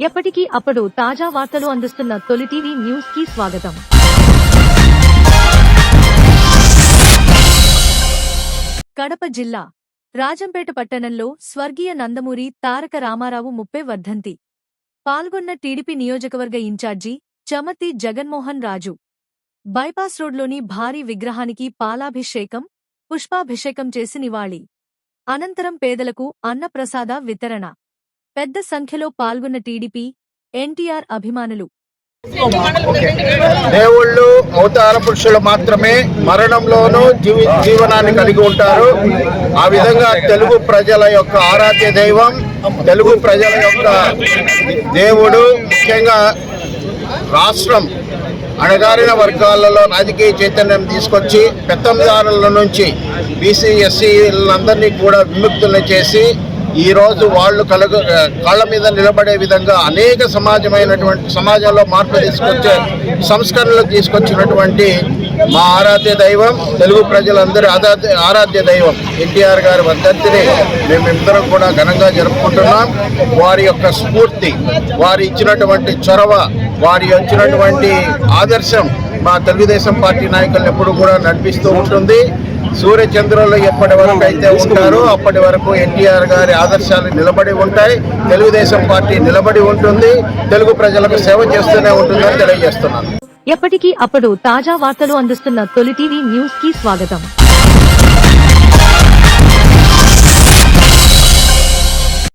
ఎప్పటికీ అప్పుడు తాజా వార్తలు అందిస్తున్న తొలి టీవీ న్యూస్కి స్వాగతం. కడప జిల్లా రాజంపేట పట్టణంలో స్వర్గీయ నందమూరి తారక రామారావు ముప్పై వర్ధంతి. పాల్గొన్న టీడీపీ నియోజకవర్గ ఇన్ఛార్జి చమతి జగన్మోహన్ రాజు. బైపాస్ రోడ్లోని భారీ విగ్రహానికి పాలాభిషేకం పుష్పాభిషేకం చేసి నివాళి. అనంతరం పేదలకు అన్నప్రసాద వితరణ. పెద్ద సంఖ్యలో పాల్గొన్న టీడీపీ ఎన్టీఆర్ అభిమానులు. దేవుళ్ళు అవతార పురుషులు మాత్రమే మరణంలోనూ జీవి జీవనాన్ని కలిగి ఉంటారు. ఆ విధంగా తెలుగు ప్రజల యొక్క ఆరాధ్య దైవం తెలుగు ప్రజల యొక్క దేవుడు ముఖ్యంగా రాష్ట్రం అణగారిన వర్గాలలో రాజకీయ చైతన్యం తీసుకొచ్చి పెత్తందారుల నుంచి బీసీ ఎస్సీలందరినీ కూడా విముక్తులను చేసి ఈరోజు వాళ్ళు కలుగు కాళ్ళ మీద నిలబడే విధంగా అనేక సమాజమైనటువంటి సమాజంలో మార్పు తీసుకొచ్చే సంస్కరణలు తీసుకొచ్చినటువంటి మా ఆరాధ్య దైవం తెలుగు ప్రజలందరి ఆరాధ్య ఆరాధ్య దైవం ఎన్టీఆర్ గారి వర్ధంతిని మేమిద్దరం కూడా ఘనంగా జరుపుకుంటున్నాం. వారి యొక్క స్ఫూర్తి వారి ఇచ్చినటువంటి చొరవ వారి ఇచ్చినటువంటి ఆదర్శం మా తెలుగుదేశం పార్టీ నాయకులను ఎప్పుడు కూడా నడిపిస్తూ ఉంటుంది. సూర్య చంద్రులు ఎప్పటి వరకు అయితే ఉంటారో అప్పటి వరకు ఎన్టీఆర్ గారి ఆదర్శాలు నిలబడి ఉంటాయి. తెలుగుదేశం పార్టీ నిలబడి ఉంటుంది. తెలుగు ప్రజలకు సేవ చేస్తూనే ఉంటుందని తెలియజేస్తున్నాను. ఎప్పటికీ అప్పుడు తాజా వార్తలు అందిస్తున్న తొలి టీవీ న్యూస్కి స్వాగతం.